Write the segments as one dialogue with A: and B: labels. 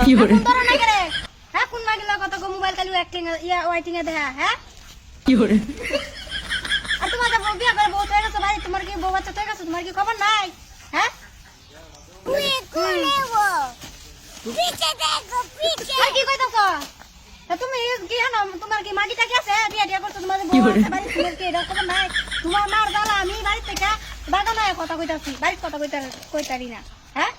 A: কি
B: না হ্যাঁ কোন? মাগিলা কত গো মোবাইল কালি অ্যাক্টিং ইয়া ওয়াইটিং এ দেখা হ্যাঁ?
A: কি করে
B: আর তোমার যে বউ বিয়া করে বউ হয়ে গেছে ভাই তোমার কি বউ বাচ্চা গেছে? তোমার কি খবর নাই? আর কি কইতাছ? তুমি কি জানো তোমার কি মাগিটা কি আছে? বিয়া দিয়া করছ তোমার বউ? আছে বাড়ি তোমার কি খবর নাই? তোমার মার জ্বালা আমি বাড়ি থেকে বাগানে কথা কইতাছি। বাড়ির কথা কইতা কইতারি না হ্যাঁ?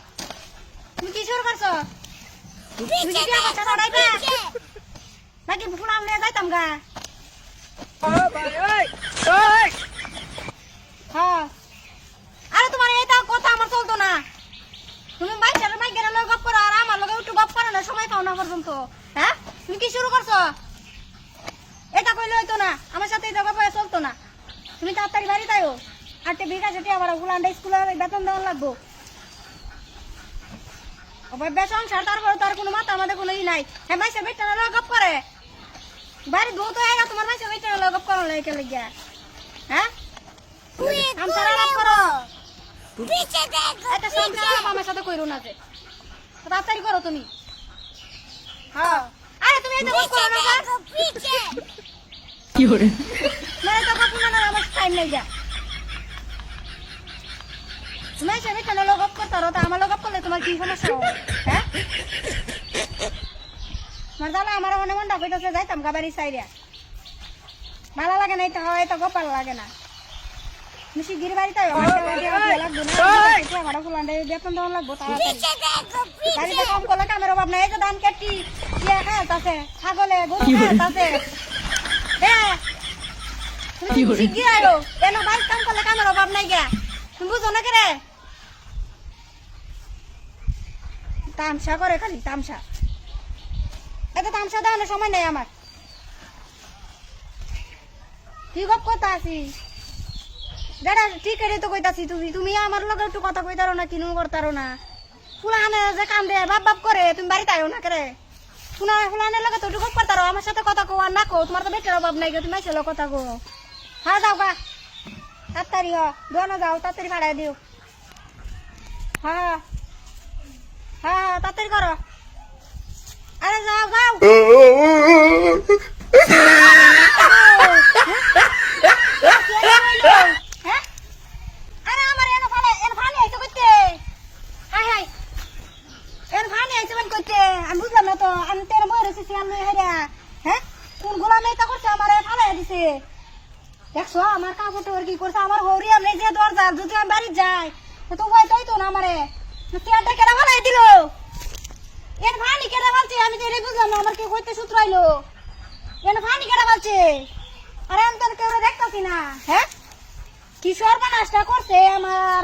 B: তুমি কি বিয়া করছ না ডাইবে নাকি ফুলাম নিয়ে যাইতাম গা আরে তোমার এটা কথা আমার চলতো না তুমি বাইকের মাইকের লগে গপ করো আর আমার লগে একটু গপ করো না সময় পাও না পর্যন্ত হ্যাঁ তুমি কি শুরু করছ এটা কইলে হইতো না আমার সাথে এটা গপ চলতো না তুমি তাড়াতাড়ি বাড়ি তাইও আটটে বিঘা সেটি আবার গুলান্ডা স্কুলে বেতন দেওয়া লাগবো বেতন ছাড় তারপরে তার কোনো মাথা আমাদের কোনো ই নাই। হ্যাঁ মাইসে বেতন লগে গপ করে। বাড়ি ধুতো এগা তোমার মাইসে বেতন লগে গপ করো লাগে লেগে। হ্যাঁ? কাম ছাড়া করো। একটা সংসার আলাপ আমার সাথে কইরো না যে। তাড়াতাড়ি করো তুমি। হ্যাঁ। আরে তুমি এটা করো না
A: কি করে
B: না এটা কাপড় না না আমার টাইম নাই যা। তুমি এসে বেতন লগ আপ করতে তা আমার লগ আপ করলে তোমার কি সমস্যা হ্যাঁ আমার দাদা আমার মনে মনটা কইতাছে যাইতাম গাবারি সাইরিয়া ভালো লাগে না এটা হয় এটা গোপাল লাগে না মিশি বাড়িতে নাই যে ধান কাটি ইয়ে খাত আছে ছাগলে গরু
A: বলে?
B: আছে হ্যাঁ তুমি? শিগগির আয়ো কেন বাড়ির কাম করলে কামের অভাব নাই গা তুমি বুঝো না কেরে? তামসা করে খালি তামসা। এত তামসা দেওয়ানোর সময় নেই আমার। কি গপ কথা আছি দাদা ঠিক আছে তো কইতাছি তুমি। তুমি আমার লগে একটু কথা কইতারো না কিনু করতারো না। ফুলানে যে কাম দে বাপ বাপ করে তুমি বাড়িতে আয়ো না করে? ফুলা ফুলানের লগে তো একটু করতারো আমার সাথে কথা কো আর না কো তোমার তো বেটার অভাব নাই গো, তুমি আইসলো কথা কো হ্যাঁ যাও গা। তাড়াতাড়ি হ, দোনো যাও, তাড়াতাড়ি ভাড়ায় দিও। হ্যাঁ হ্যাঁ তাড়াতাড়ি করো। আরে যাও যাও। মানে আমি বুঝলাম না তো, আমি তেরে মরে এসেছি আমি হ্যাঁ? কোন গোলামে এটা করছে, আমার ফালে দিছে। দেখছ, আমার কাপড় টাপড় কি করছে? আমার হরি আমি যে দরজা যদি আমি বাড়ি যাই তো ওই তো না আমারে। কেনটা কেনা ফালাই দিল। এর ভানি কেনা বলছে আমি তো বুঝলাম না, আমার কি কইতে সূত্র আইলো এর ভানি কেনা বলছে আরে আমি তো কেউ দেখতাছি না। হ্যাঁ? কি সর্বনাশটা করছে আমার।